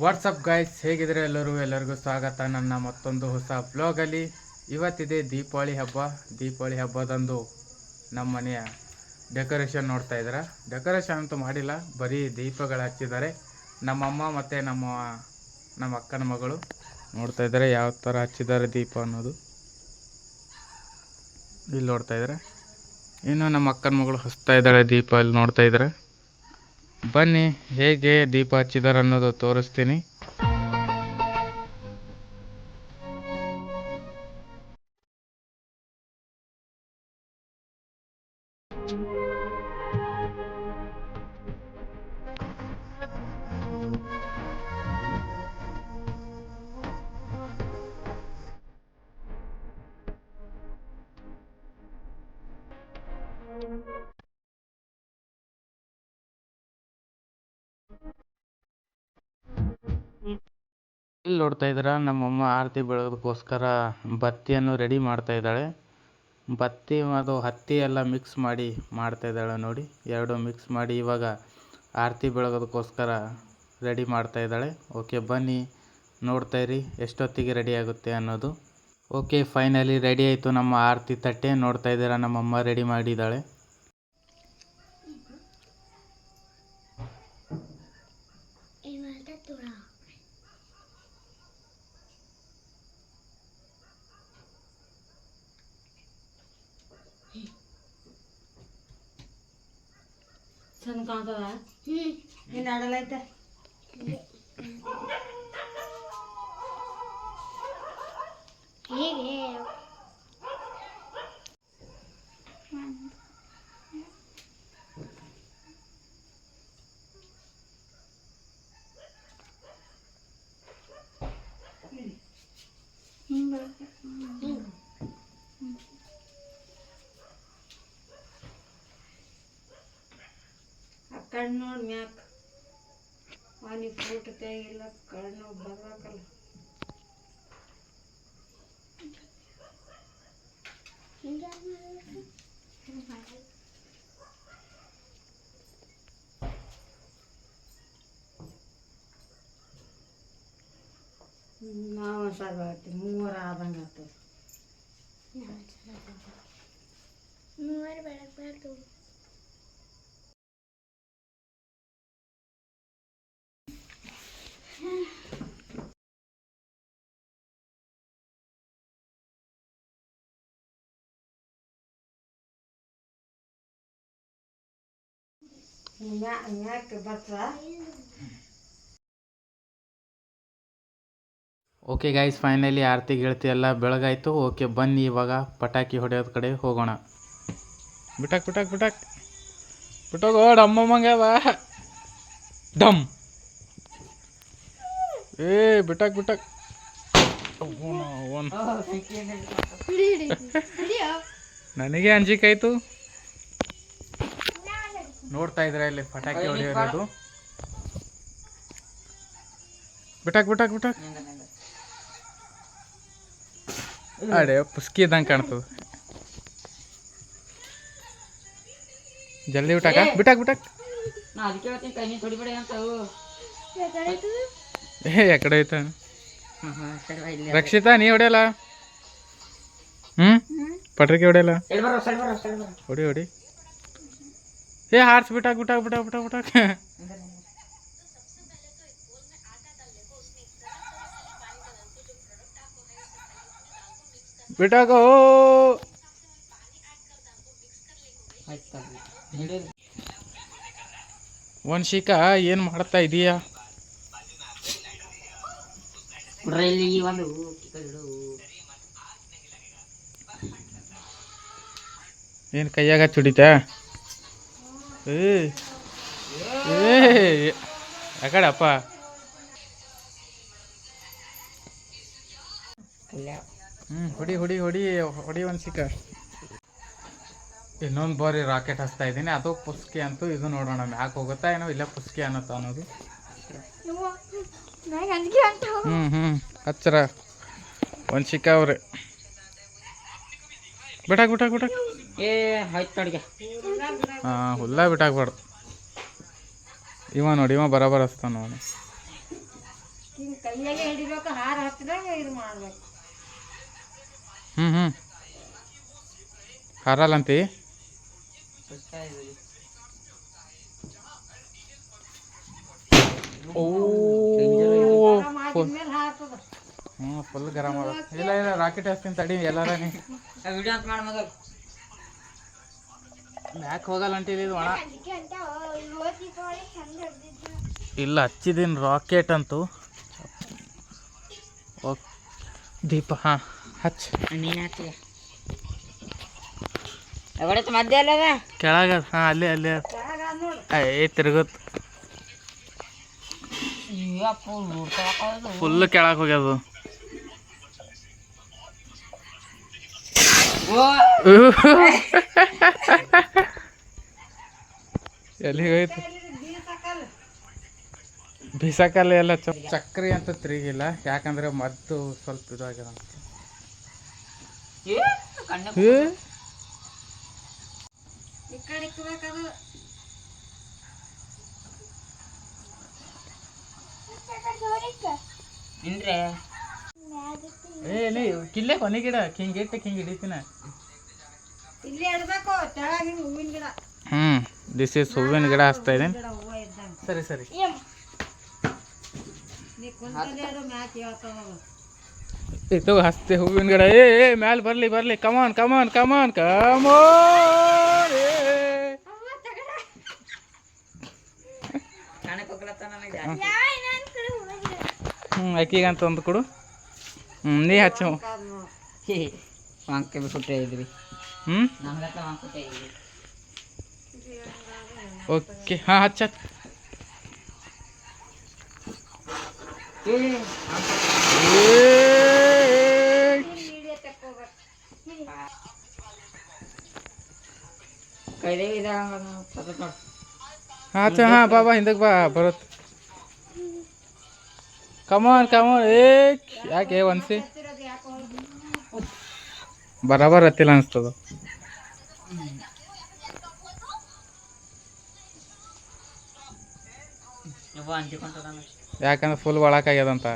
WhatsApp guys ಹೇಗಿದ್ರೆ ಎಲ್ಲರೂ? ಎಲ್ಲರಿಗೂ ಸ್ವಾಗತ. ನನ್ನ ಮತ್ತೊಂದು ಹೊಸ ಬ್ಲಾಗಲ್ಲಿ ಇವತ್ತಿದೆ ದೀಪಾವಳಿ ಹಬ್ಬ. ದೀಪಾವಳಿ ಹಬ್ಬದಂದು ನಮ್ಮ ಮನೆಯ ಡೆಕೋರೇಷನ್ ನೋಡ್ತಾ ಇದ್ದಾರೆ? ಡೆಕೋರೇಷನ್ ಅಂತೂ ಮಾಡಿಲ್ಲ. ಬರೀ ದೀಪಗಳು ಹಚ್ಚಿದ್ದಾರೆ. ನಮ್ಮಮ್ಮ ಮತ್ತು ನಮ್ಮ ನಮ್ಮ ಅಕ್ಕನ ಮಗಳು ನೋಡ್ತಾ ಇದ್ದಾರೆ ಯಾವ ಥರ ಹಚ್ಚಿದ್ದಾರೆ ದೀಪ ಅನ್ನೋದು. ಇಲ್ಲಿ ನೋಡ್ತಾ ಇದ್ದಾರೆ. ಇನ್ನು ನಮ್ಮ ಅಕ್ಕನ ಮಗಳು ಹಚ್ತಾ ಇದ್ದಾಳೆ ದೀಪ ಇಲ್ಲಿ ನೋಡ್ತಾ ಇದ್ದಾರೆ. ಬನ್ನಿ ಹೇಗೆ ದೀಪ ಹಚ್ಚಿದ್ದಾರೆ ಅನ್ನೋದು ತೋರಿಸ್ತೀನಿ. ಇಲ್ಲಿ ನೋಡ್ತಾ ಇದ್ದೀರಾ, ನಮ್ಮಮ್ಮ ಆರತಿ ಬೆಳಗೋದಕ್ಕೋಸ್ಕರ ಬತ್ತಿಯನ್ನು ರೆಡಿ ಮಾಡ್ತಾ ಇದ್ದಾಳೆ. ಬತ್ತಿ ಅದು ಹತ್ತಿ ಎಲ್ಲ ಮಿಕ್ಸ್ ಮಾಡಿ ಮಾಡ್ತಾ ಇದ್ದಾಳೆ ನೋಡಿ. ಎರಡು ಮಿಕ್ಸ್ ಮಾಡಿ ಇವಾಗ ಆರತಿ ಬೆಳಗೋದಕ್ಕೋಸ್ಕರ ರೆಡಿ ಮಾಡ್ತಾ ಇದ್ದಾಳೆ. ಓಕೆ ಬನ್ನಿ, ನೋಡ್ತಾ ಇರಿ ಎಷ್ಟೊತ್ತಿಗೆ ರೆಡಿ ಆಗುತ್ತೆ ಅನ್ನೋದು. ಓಕೆ ಫೈನಲಿ ರೆಡಿ ಆಯಿತು ನಮ್ಮ ಆರತಿ ತಟ್ಟೆ. ನೋಡ್ತಾ ಇದ್ದೀರಾ, ನಮ್ಮಮ್ಮ ರೆಡಿ ಮಾಡಿದ್ದಾಳೆ ಇವಾಗ ತುಳ ಚಂದ ಕಾಣ್ತದ ಹ್ಮ್ನಿಂದ ಆಡಲ್ಲ ಐತೆ ಹೀಗೆ ಆ ಕಣ್ಣು ನೋಡಿ ಮ್ಯಾಕ್ ಅವನಿಗೆ ಫೋಟೋ ತೆಗಿಲ್ಲ ಕಣ್ಣು ಬರ್ಬೇಕಲ್ಲ ನಾವು ಸರ್ ಬರ್ತೀವಿ ಮೂವರ ಆದಂಗೆ ಆಗ್ತದೆ ಮೂವರು ಬೆಳಗ್ಬಾರ್ದು ಮ್ಯಾ ಮ್ಯಾಕ್ ಬರ್ತದ ಓಕೆ ಗೈಸ್ ಫೈನಲಿ ಆರತಿ ಗೆಳತಿ ಎಲ್ಲ ಬೆಳಗಾಯ್ತು ಓಕೆ ಬನ್ನಿ ಇವಾಗ ಪಟಾಕಿ ಹೊಡೆಯೋದ ಕಡೆ ಹೋಗೋಣ ಬಿಟಾಕ್ ಬಿಟಾಕ್ ಬಿಟಾಕ್ ಬಿಟ್ಟೋಗೋ ಬಾ ಡಮ್ ಏ ಬಿಟಾಕ್ ಬಿಟಾಕ್. ನನಗೆ ಅಂಜಿಕೆ ಆಯ್ತು ನೋಡ್ತಾ ಇದ್ರೆ ಇಲ್ಲಿ ಪಟಾಕಿ ಹೊಡೆಯೋದು. ಬಿಟಾಕ್ ಬಿಟಾಕ್ ಬಿಟಾಕ್ ಅಡೆ ಪುಸ್ಕಿ ಇದ್ದಂಗೆ ಕಾಣ್ತದೆ. ಜಲ್ದಿ ಬಿಟಾಕ ಬಿಟಾಕ್ ಬಿಟಾಕ್ ಏ ಯಾಕಡೆ ಐತ ರಕ್ಷಿತಾ ನೀ ಹೊಡೆಯಲ್ಲ? ಹ್ಮ್? ಪಟಾಕಿ ಹೊಡೆಯಲ್ಲ? ಹೊಡಿ ಹೊಡಿ. ಏ, ಹಾರ್ಸ್ ಬಿಟ್ಟಾಗ ಬಿಟ್ಟಾಗ ಬಿಟಾಕ್ ಬಿಟಾಕ್ ಬಿಟ್ಟಾಗ ಆಯ್ತು ವಂಶಿಕಾ ಏನು ಮಾಡ್ತಾ ಇದೀಯಾ? ಏನು ಕೈಯಾಗ ಚುಡಿತಾ? ಯಾಕಡೆ ಅಪ್ಪ. ಹ್ಞೂ ಹೊಡಿ ಹೊಡಿ ಹೊಡಿ ಹೊಡಿ ಸಿಕ್ಕ ಇನ್ನೊಂದು ಬಾರಿ ರಾಕೆಟ್ ಹಚ್ತಾ ಇದ್ದೀನಿ. ಅದು ಪುಸ್ಕಿ ಅಂತೂ ಇದು ನೋಡೋಣ ಯಾಕೆ ಹೋಗುತ್ತಾ ಏನೋ ಇಲ್ಲ ಪುಸ್ಕಿ ಅನ್ನತ್ತ ಅನ್ನೋದು. ಹ್ಞೂ ಹ್ಞೂ ಹಚ್ಚರ. ವಂಶಿಕ ಅವ್ರೆ. ಬಿಟಾಕ್ ಬಿಟಾಕ್ ಬಿಟಾಕ್ ಏ ಆಯ್ತು ಹಾಂ ಹುಲ್ಲ ಬಿಟ್ಟಾಕ್ಬಾರ್ದು ಇವ ನೋಡಿ ಇವ ಬರಾಬರ್ ಹಸ್ತಾನ ಮಾಡ್ಬೇಕು. ಹ್ಞೂ ಹ್ಞೂ ಹಾರಲ್ಲಂತಿ? ಓ ಹ್ಞೂ ಫುಲ್ ಗರಮ್ ಅದ ಇಲ್ಲ ಇಲ್ಲ ರಾಕೆಟ್ ಹಚ್ತೀನಿ ತಡಿ ಎಲ್ಲಾರ ನೀ ವಿಡಿಯೋ ಅಂತ ಮಾಡಿ ಮೊದಲು ಯಾಕೆ ಹೋಗಲ್ಲ ಅಂಟಿಲ್ಲ ಇದು ಒಣ. ಇಲ್ಲ ಹಚ್ಚಿದ್ದೀನಿ ರಾಕೆಟ್ ಅಂತೂ. ಓಕ್ ದೀಪ ಹಾಂ ಹಚ್. ನೀನು ಹೊಡೆತ ಮಧ್ಯ ಅಲ್ಲದ ಕೆಳಗ ಹಾಂ ಅಲ್ಲೇ ಅಲ್ಲೇ ಏ ತಿರುಗತ್ ಫುಲ್ ಕೆಳಗೆ ಹೋಗ್ಯದು. ಎಲ್ಲಿಗೆ ಹೋಯ್ತು ಬಿಸಾಕಲ್ಲಿ ಎಲ್ಲ ಚ ಚಕ್ರಿ ಅಂತ ತಿರುಗಿಲ್ಲ. ಯಾಕಂದ್ರೆ ಮದ್ದು ಸ್ವಲ್ಪ ಇದಾಗಿದೆ ಅಂತ ಏ, ಕಿಲ್ಲೆ ಕೊನೆ ಗಿಡ. ಹಿಂಗೆ ಇಟ್ಟು ಹಿಂಗೆ ಹಿಡಿತೀನ. ಇಲ್ಲಿ ಇಡ್ಬೇಕು ತೆಳಗ ಹಿಂಗೆ ಹೂವಿನ ಗಿಡ. ಹ್ಞೂ ದಿಸ್ ಇಸ್ ಹೂವಿನ ಗಿಡ ಹಚ್ತಾ ಇದ್ದೀನಿ. ಸರಿ ಸರಿ. ಇದು ಹಸ್ತೆ ಹೂವಿನ ಗಿಡ. ಏ ಏ ಮ್ಯಾಲೆ ಬರಲಿ ಬರಲಿ. ಕಮಾನ್ ಕಮಾನ್ ಕಮಾನ್ ಕಮಾನ್ ಹ್ಞೂ ಅಕ್ಕಿಗಂತ ಒಂದು ಕೊಡು ಹ್ಞೂ ನೀ ಹಚ್ಚು. ಇದ್ರಿ ಹ್ಞೂ ನಮ್ಗತ್ತ ವಾಂಕ್ಬಿಟ್ಟೆ ಇದ್ರಿ ಓಕೆ ಹಾಂ ಹಚ್ಚ ಕೈದೇ ಇದಾಗ ಸತತ ನೋಡು ಹಾಂ ಹಚ್ಚ ಹಾಂ ಬಾ ಬಾ ಹಿಂದಕ್ಕೆ ಬಾ ಬರುತ್ತೆ ಕಮಾನ್ ಕಮಾನ್ ಯಾಕಂದ್ರೆ ಫುಲ್ ಒಳಕಾಗ್ಯದಂತ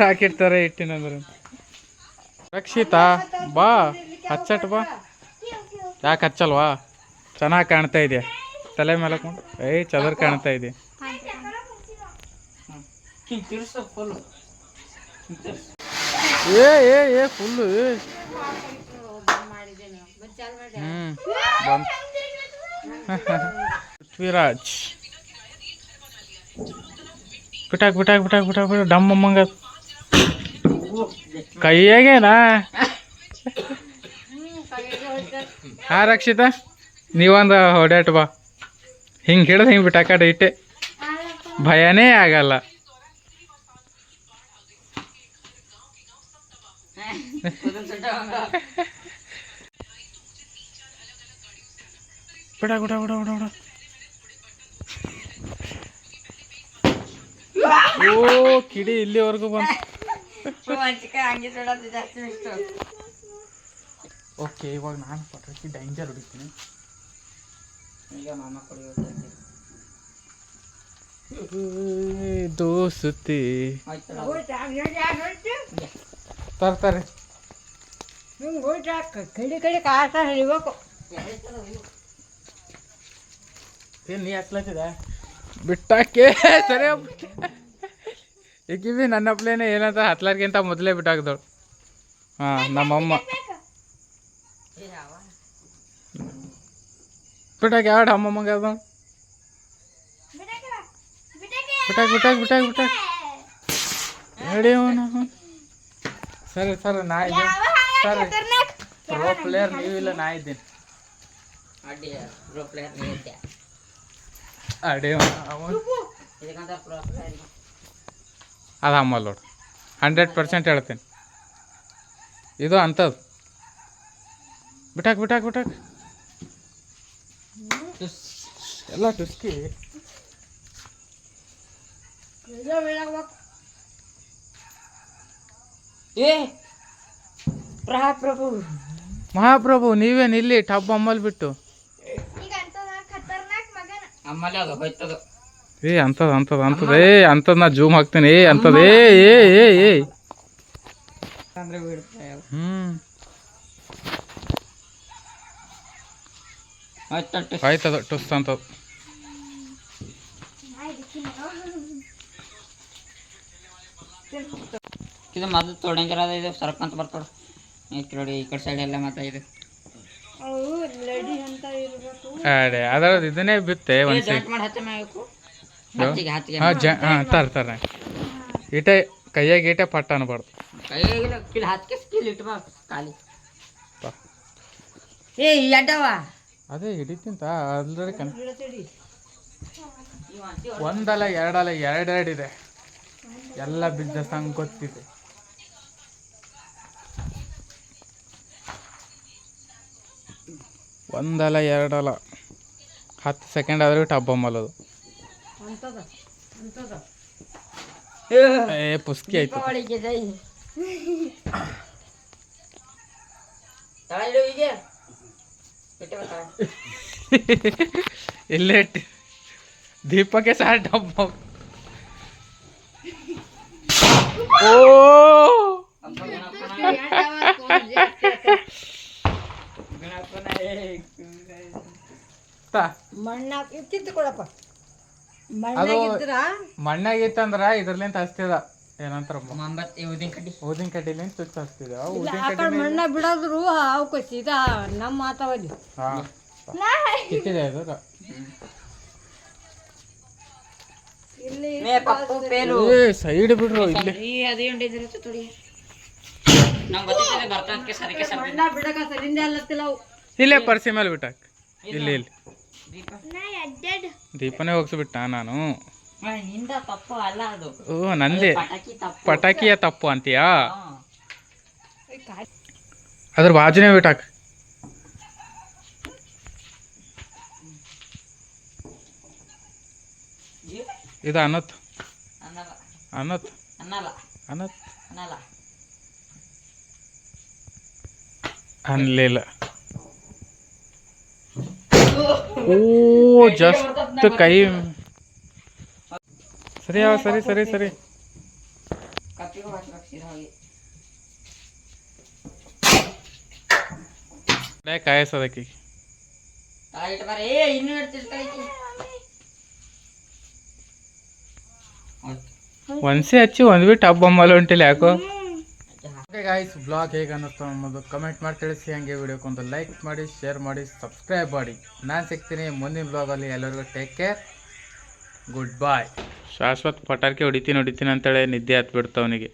ರಾಕೆಟ್ ತರ ಇಟ್ಟಿನಂದ್ರೆ ರಕ್ಷಿತಾ ಬಾ ಹಚ್ಚಟ್ ಬಾ. ಯಾಕೆ ಹಚ್ಚಲ್ವಾ? ಚೆನ್ನಾಗಿ ಕಾಣ್ತಾ ಇದೆ ತಲೆ ಮೇಲೆ ಹಾಕೊಂಡು ಏಯ್ ಚದರ್ ಕಾಣ್ತಾ ಇದೆ ಏ ಏ ಏ ಫುಲ್ಲು ಹ್ಞೂ ಬಂದ್. ಪೃಥ್ವಿರಾಜ್. ಬಿಟ್ಟಾಕ್ ಬಿಟ್ಟಾಕ್ ಬಿಟ್ಟಾಕ್ ಬಿಟ್ಟಾಕ್ ಬಿಟ್ಟು ಡಮ್ಮ ಮಂಗ ಕೈಯಾಗೇನಾ? ಹಾ, ರಕ್ಷಿತ, ನೀವೊಂದು ಹೊಡ್ಯಾಟ್ ಬಾ. ಹಿಂಗೆ ಹಿಡ್ದು ಹಿಂಗೆ ಬಿಟ್ಟಾಕಡೆ ಇಟ್ಟೆ. ಭಯನೇ ಆಗಲ್ಲ. ಬಿಡ ಬಿಡ ಬಿಡ ಬಿಡ ಬಿಡ. ಓ ಕಿಡಿ ಇಲ್ಲಿವರೆಗೂ ಬಂತು. ಮಂಚಿಕ ಹಂಗೆ ಸುಡೋದು ಜಾಸ್ತಿ ಇಷ್ಟು. ಓಕೆ ಇವಾಗ ನಾನು ಪಟಾಕಿ ಡೇಂಜರ್ ಹೊಡಿತೀನಿ. ಈಗ ಮಾಮ ಕುಡಿಯೋದು ಏ, ದೋಸ್ತಿ. ಆಯ್ತು ತರ್ತಾರೆ ಕಡೆ ಹೋಯ್ತು ಕಡಿ ಕಾಸ ಹಿಡಿಬೇಕು ಬಿಟ್ಟಾಕೆ ಸರಿ ಈಗಿವಿ ನನ್ನ ಪ್ಲೇನೆ ಏನಂತ ಹತ್ಲಾರ್ಗಿಂತ ಮೊದಲೇ ಬಿಟ್ಟಾಕ್ದಳು ಹಾಂ ನಮ್ಮಮ್ಮ ಬಿಟ್ಟಾಕ ಯಾವ ಅಮ್ಮಮ್ಮಂಗ ಅದ ಬಿಟ್ಟಾಕ್ ಬಿಟ್ಟಾಕ್ ಬಿಟ್ಟಾಕ್ ಬಿಟ್ಟಾಕ್ ಹೇಳಿ ಅವನು ಸರಿ ಸರಿ ನಾ ಇದ್ದೀನಿ ಸರಿ ಪ್ರೋ ಪ್ಲೇಯರ್ ನೀವಿಲ್ಲ ನಾ ಇದ್ದೀನಿ ಅಡ್ಡಿ ಪ್ರೋ ಪ್ಲೇಯರ್ ನೀಡಿದ್ದೆ ಪ್ಲೇಯರ್ ಅದು ಅಮ್ಮಲ್ಲ ನೋಡು ಹಂಡ್ರೆಡ್ ಪರ್ಸೆಂಟ್ ಹೇಳ್ತೀನಿ. ಇದು ಅಂಥದ್ದು. ಬಿಟಾಕ್ ಬಿಟಾಕ್ ಬಿಟಾಕ್ ಎಲ್ಲ ಟುಸ್ಕಿ. ಏ ಪ್ರಭು. ಮಹಾಪ್ರಭು ನೀವೇನು ಇಲ್ಲಿ ಟಬ್ ಅಮ್ಮಲ್ ಬಿಟ್ಟು ಈಗ ಅಂತ ಖತರ್ನಾಕ್ ಮಗನ ಆಮೇಲೆ ಅದು ಹೋಯ್ತದು ಏ ಅಂತದ ಅಂತದ ಅಂತದ ಏ ಅಂತದ ನಾ ಜೂಮ್ ಹಾಕ್ತೀನಿ. ಏ ಅಂತದ ಏ ಏ ಏ ಏ. ಆಯ್ತದ ಟುಸ್ ಅಂತದ ಇದು ಮೊದಲು ತೊಡಂಗಿರ ಇದು ಸರ್ಕಂತ ಬರ್ತಾವ ಈ ಕಡೆ ಈ ಕಡೆ ಸೈಡ್ ಎಲ್ಲ ಮತ್ತೆ ಇದು. ಅಡೆ ಅದ್ರದ್ದು ಇದನ್ನೇ ಬಿತ್ತೆ ಒಂದು ತರ್ ಜ ಹಾಂ ತರ ತರ ಈಟೆ ಕೈಯಾಗ ಈಟೆ ಪಟ್ಟ ಅನ್ಬಾರ್ದು. ಏ ಎಡ್ಡವ ಅದೇ ಹಿಡಿತಿಂತ ಕನ್ ಬಿಡತಡಿ ಒಂದಲ್ಲ ಎರಡಲ್ಲ ಎರಡೆರಡಿದೆ ಎಲ್ಲ ಬಿದ್ದ ಹಂಗೆ ಗೊತ್ತಿದೆ. ಒಂದಲ್ಲ ಎರಡಲ್ಲ ಹತ್ತು ಸೆಕೆಂಡ್ ಆದರೂ ಟಬ್ಬ ಮಲೋದು ಏ ಪುಸ್ಕಿ ಆಯ್ತು. ಇಲ್ಲೇ ಇಟ್ಟು. ದೀಪಕ್ಕೆ ಸಹ ಡಬ್ಬ ಓ. ಮಣ್ಣಾಗ ಇಕ್ಕಿತ್ತು ಕೊಡಪ್ಪ ಅದು ಮಣ್ಣಾಗಿತ್ತಂದ್ರ ಇದ್ರಲಿಂತ ಹಚ್ತಿದ. ಏನಂತಾರ ಮೊಂಬತ್ತಿ ಉದಿನ ಕಡ್ಡಿ. ಊದಿನ ಕಡ್ಡಿಲಿಂತ ತುಚ್ಚ ಹಚ್ತಿದ. ಇಲ್ಲ ಊದಿನ ಕಡ್ಡಿ ಮಣ್ಣ ಬಿಡೋದ್ರು ಅವಕ್ಕೆ ಸೀದಾ ನಮ್ಮ ಮಾತಾವಲ್ಲಿ ಹಾ. ಕಿತ್ತಿದೆ ಅದು. ಇಲ್ಲಿ ಮೇ ಪಪ್ಪು ಪೇಲು. ಏ ಸೈಡ್ ಬಿಡ್ರು ಇಲ್ಲಿ. ಈ ಅದೇ ಉಂಡಿದ್ರೆ ತುಡಿ. ನಂಗೆ ಗೊತ್ತಿದೆ ಬರ್ತದಕ್ಕೆ ಸರಕ್ಕೆ ಸರ್ ಮಣ್ಣ ಬಿಡಕ ಸರಿಂದ ಅಲ್ಲತ್ತಿಲ್ಲ ಅವು. ಇಲ್ಲೇ ಪರ್ಸಿ ಮೇಲೆ ಬಿಟ್ಟಾಕ. ಇಲ್ಲಿ. ಇಲ್ಲಿ ದೀಪ. ನಾ ಎಡ್ಡೆಡ್. ದೀಪನೇ ಹೋಗ್ಸಿಬಿಟ್ಟ ನಾನು? ಆ, ನಿಂದ ತಪ್ಪು ಅಲ್ಲ ಅದು. ಓ ನಂದಿ. ಪಟಾಕಿ ತಪ್ಪು. ಪಟಾಕಿಯ ತಪ್ಪು ಅಂತೀಯಾ? ಹಾ. ಅದ್ರ ಬಾಜುನೇ ಬಿಟ್ಟಾಕ. ಇದು ಅನ್ನತ್ ಅನ್ನತ್ ಅನ್ನಲ್ಲ. ಅನ್ನತ್ ಅನ್ಲಿಲ್ಲ. ಓ ಜಸ್ಟ್ ಕೈ ಸರಿ ಯಾವ ಸರಿ ಸರಿ ಸರಿ ಕಪ್ಪಿಗೆ ಹಾಕ್ಬೇಕು ಸೀದಾ ಹೋಗಿ ಕಾಯಸದಕ್ಕೆ ತಳ ಇಟ್ಟು ಬಾರ ಏ ಇನ್ನೂ ಇಡ್ತಿರ್ತಾಳೆ ಒಂದ್ಸೆ ಗಾಯ್ಸ್ ಬ್ಲಾಗ್ ಹೇಗೆ ಅನ್ನಿಸ್ತು ಅನ್ನೋದು ಕಮೆಂಟ್ ಮಾಡಿ ತಿಳಿಸಿ, ಹಂಗೆ ವಿಡಿಯೋಕ್ಕೊಂದು ಲೈಕ್ ಮಾಡಿ ಶೇರ್ ಮಾಡಿ ಸಬ್ಸ್ಕ್ರೈಬ್ ಮಾಡಿ. ನಾನು ಸಿಗ್ತೀನಿ ಮುಂದಿನ ಬ್ಲಾಗಲ್ಲಿ ಎಲ್ಲರಿಗೂ take care good bye Shashwat ಪಟಾಕಿ ಹೊಡಿತೀನಿ ಹೊಡಿತೀನಿ ಅಂತೇಳಿ ನಿದ್ದೆ ಹತ್ಬಿಡ್ತು ಅವನಿಗೆ.